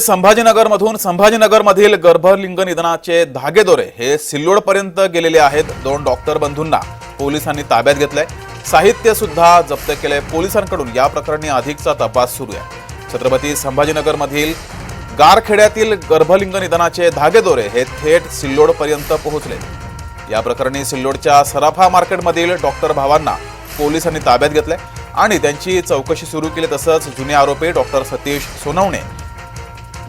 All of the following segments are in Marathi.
संभाजीनगरमधून संभाजीनगरमधील गर्भलिंग निधनाचे धागेदोरे हे सिल्लोडपर्यंत गेलेले आहेत दोन डॉक्टर बंधूंना पोलिसांनी ताब्यात घेतलंय. साहित्य सुद्धा जप्त केलंय पोलिसांकडून. या प्रकरणी अधिकचा तपास सुरू आहे. छत्रपती संभाजीनगरमधील गारखेड्यातील गर्भलिंग निधनाचे धागेदोरे हे थेट सिल्लोडपर्यंत पोहोचले. या प्रकरणी सिल्लोडच्या सराफा मार्केटमधील डॉक्टर भावांना पोलिसांनी ताब्यात घेतलंय आणि त्यांची चौकशी सुरू केली तसंच जुने आरोपी डॉक्टर सतीश सोनवणे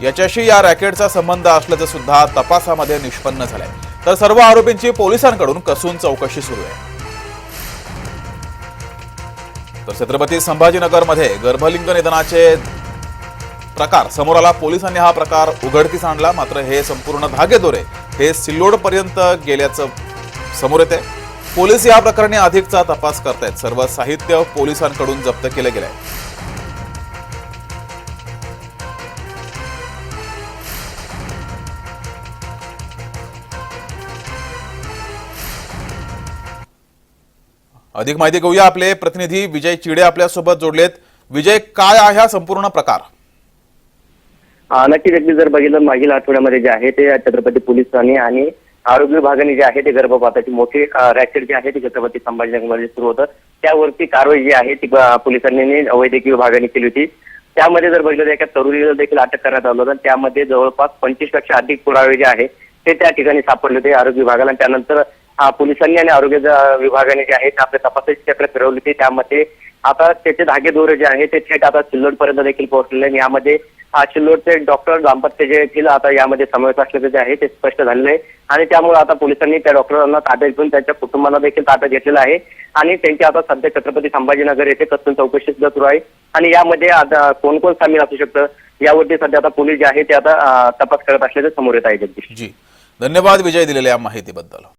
याच्याशी या रॅकेटचा संबंध असल्याचं सुद्धा तपासामध्ये निष्पन्न झालंय. तर सर्व आरोपींची पोलिसांकडून कसून चौकशी सुरू आहे. तर छत्रपती संभाजीनगरमध्ये गर्भलिंग निधनाचे प्रकार समोर आला पोलिसांनी हा प्रकार उघडकीस आणला मात्र हे संपूर्ण धागेदोरे हे सिल्लोडपर्यंत गेल्याचं समोर येते पोलीस या प्रकरणी अधिकचा तपास करतायत. सर्व साहित्य पोलिसांकडून जप्त केलं गेलंय. अधिक माहिती घेऊया आपले प्रतिनिधी विजय चिडे आपल्यासोबत जोडलेत. विजय काय आहे हा संपूर्ण प्रकार? नक्कीच. अगदी जर बघितलं मागील आठवड्यामध्ये जे आहे ते छत्रपती पोलिसांनी आणि आरोग्य विभागाने जे आहे ते गर्भपाताची मोठी रॅकेट जे आहे ते छत्रपती संभाजीनगरमध्ये सुरू होतं. त्यावरती कारवाई जी आहे ती पोलिसांनी वैद्यकीय विभागाने केली होती. त्यामध्ये जर बघितलं तर एका तरुणीला देखील अटक करण्यात आलं होतं. त्यामध्ये जवळपास पंचवीसपेक्षा अधिक पुरावे जे आहे ते त्या ठिकाणी सापडले होते आरोग्य विभागाला. त्यानंतर हा पोलिसांनी आणि आरोग्य विभागाने जे आहे ते आपल्या तपासाची चक्र फिरवली होती त्यामध्ये आता त्याचे धागे दोरे जे आहे ते थेट आता चिल्लोड पर्यंत देखील पोहोचलेले आणि यामध्ये हा चिल्लोडचे डॉक्टर दाम्पत्य जे येथील आता यामध्ये समावेश असल्याचं जे आहे ते स्पष्ट झालेलं आहे. आणि त्यामुळे आता पोलिसांनी त्या डॉक्टरांना ताब्यात घेऊन त्यांच्या कुटुंबांना देखील ताब्यात घेतलेलं आहे. आणि त्यांची आता सध्या छत्रपती संभाजीनगर येथे कसून चौकशी सुद्धा सुरू आहे. आणि यामध्ये आता कोण कोण सामील असू शकतं यावरती सध्या आता पोलीस जे आहे ते आता तपास करत असल्याचं समोर येत आहे जगदीश. जी. धन्यवाद. विजय दिलेल्या माहितीबद्दल.